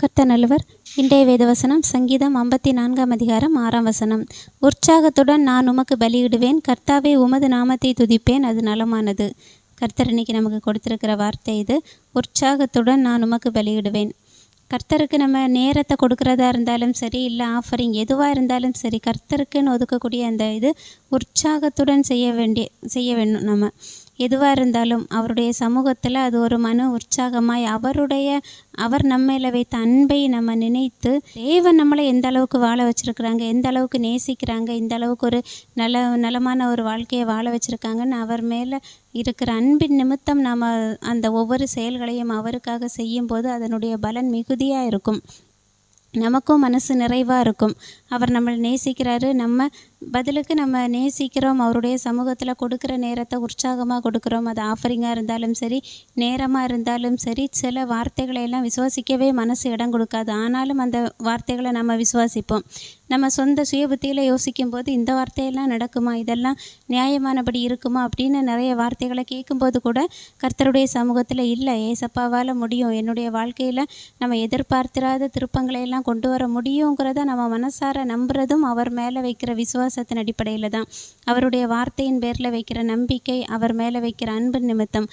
கர்த்தர் நல்லவர் இன்றைய வேதவசனம் சங்கீதம் ஐம்பத்தி நான்காம் அதிகாரம் ஆறாம் வசனம். உற்சாகத்துடன் நான் உமக்கு பலியிடுவேன் கர்த்தாவே உமது நாமத்தை துதிப்பேன் அது நலமானது. கர்த்தர் இன்னைக்கு நமக்கு கொடுத்துருக்கிற வார்த்தை இது உற்சாகத்துடன் நான் உமக்கு பலியிடுவேன். கர்த்தருக்கு நம்ம நேரத்தை கொடுக்குறதா இருந்தாலும் சரி இல்லை ஆஃபரிங் எதுவாக இருந்தாலும் சரி கர்த்தருக்குன்னு ஒதுக்கக்கூடிய அந்த இது உற்சாகத்துடன் செய்ய வேண்டிய செய்ய வேணும் நம்ம. எதுவாக இருந்தாலும் அவருடைய சமூகத்தில் அது ஒரு மன உற்சாகமாய் அவருடைய அவர் நம்ம வைத்த அன்பை நம்ம நினைத்து தேவன் நம்மளை எந்த அளவுக்கு வாழ வச்சுருக்குறாங்க எந்த அளவுக்கு நேசிக்கிறாங்க இந்த அளவுக்கு ஒரு நல நலமான ஒரு வாழ்க்கையை வாழ வச்சுருக்காங்கன்னு அவர் மேலே இருக்கிற அன்பின் நிமித்தம் நாம் அந்த ஒவ்வொரு செயல்களையும் அவருக்காக செய்யும்போது அதனுடைய பலன் மிகுதியாக இருக்கும். நமக்கும் மனசு நிறைவாக இருக்கும். அவர் நம்மளை நேசிக்கிறாரு. நம்ம பதிலுக்கு நம்ம நேசிக்கிறோம். அவருடைய சமூகத்தில் கொடுக்குற நேரத்தை உற்சாகமாக கொடுக்குறோம். அது ஆஃபரிங்காக இருந்தாலும் சரி நேரமாக இருந்தாலும் சரி சில வார்த்தைகளை எல்லாம் விசுவாசிக்கவே மனசு இடம் கொடுக்காது. ஆனாலும் அந்த வார்த்தைகளை நம்ம விசுவாசிப்போம். நம்ம சொந்த சுய புத்தியில் யோசிக்கும்போது இந்த வார்த்தையெல்லாம் நடக்குமா? இதெல்லாம் நியாயமானபடி இருக்குமா? அப்படின்னு நிறைய வார்த்தைகளை கேட்கும்போது கூட கர்த்தருடைய சமூகத்தில் இல்லை. ஏசப்பாவால் முடியும். என்னுடைய வாழ்க்கையில் நம்ம எதிர்பார்த்திராத திருப்பங்களை எல்லாம் கொண்டு வர முடியுங்கிறத நம்ம மனசார நம்புறதும் அவர் மேலே வைக்கிற விசுவாசத்தின் அடிப்படையில் தான் அவருடைய வார்த்தையின் பேரில் வைக்கிற நம்பிக்கை அவர் மேலே வைக்கிற அன்பு நிமித்தம்.